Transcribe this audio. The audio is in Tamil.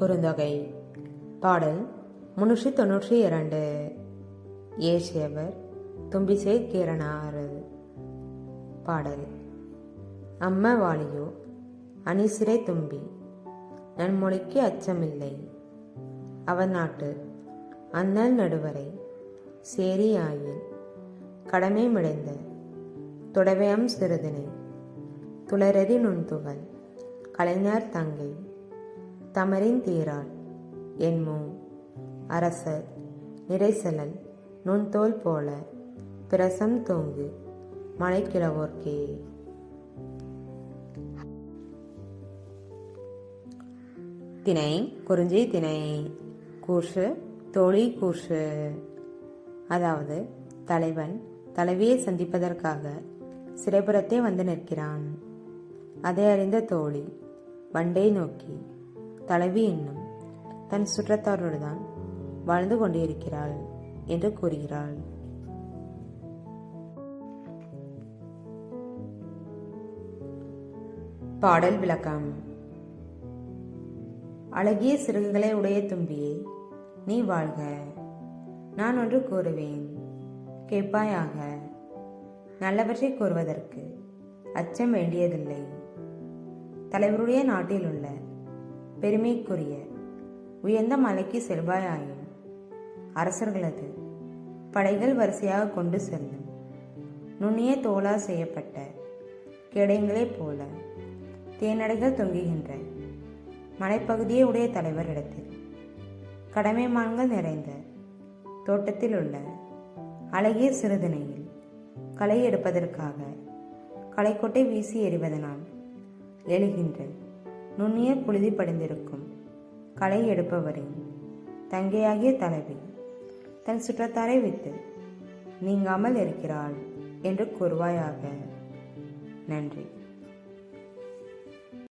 குறுந்தொகை. பாடல் முன்னூற்றி தொன்னூற்றி இரண்டு. ஏசியவர் தும்பிசை கீரனார் பாடல் அம்ம வாலியோ அணிசிறை தும்பி. நன்மொழிக்கு அச்சமில்லை. அவன் நாட்டு அண்ணல் நடுவரை சேரியாயின் கடமை மிடைந்த துடவையம் சிறுதினை துளரறி நுண்துகள். கலைஞர் தங்கை. தமரின் தீரால். என்மோ அரசர் நிறைசலல் நுண்தோல் போல பிரசம் தோங்கு மலைக்கிழவோர்க்கே. திணை குறிஞ்சி திணை கூற்று தோழி கூஷு அதாவது தலைவன் தலைவியை சந்திப்பதற்காக சிறைபுறத்தே வந்து நிற்கிறான். அதை அறிந்த தோழி வண்டை நோக்கி தலைவி என்னும் தன் சுற்றத்தாரோடுதான் வாழ்ந்து கொண்டிருக்கிறாள் என்று கூறுகிறாள். பாடல் விளக்கம். அழகிய சிறகுகளை உடைய தும்பியே நீ வாழ்க. நான் ஒன்று கூறுவேன் கேட்பாயாக. நல்லவற்றை கூறுவதற்கு அச்சம் வேண்டியதில்லை. தலைவருடைய நாட்டில் உள்ள பெருமைக்குரிய உயர்ந்த மலைக்கு செல்வாயாயின் அரசர்களது படைகள் வரிசையாக கொண்டு செல்லும். நுண்ணிய தோலா செய்யப்பட்ட கேடயங்களைப் போல தேனடைகள் தொங்குகின்ற மலைப்பகுதியை உடைய தலைவரிடத்தில் கடமைமான்கள் நிறைந்த தோட்டத்தில் உள்ள அழகிய சிறுதனையில் களை எடுப்பதற்காக களைக்கொட்டை வீசி எறிவதனால் எழுகின்ற நுண்ணிய புழுதி படிந்திருக்கும். களை எடுப்பவரின் தங்கையாகிய தலைவி தன் சுற்றத்தாரை விட்டு நீங்காமல் இருக்கிறாள் என்று கூறுவாயாக. நன்றி.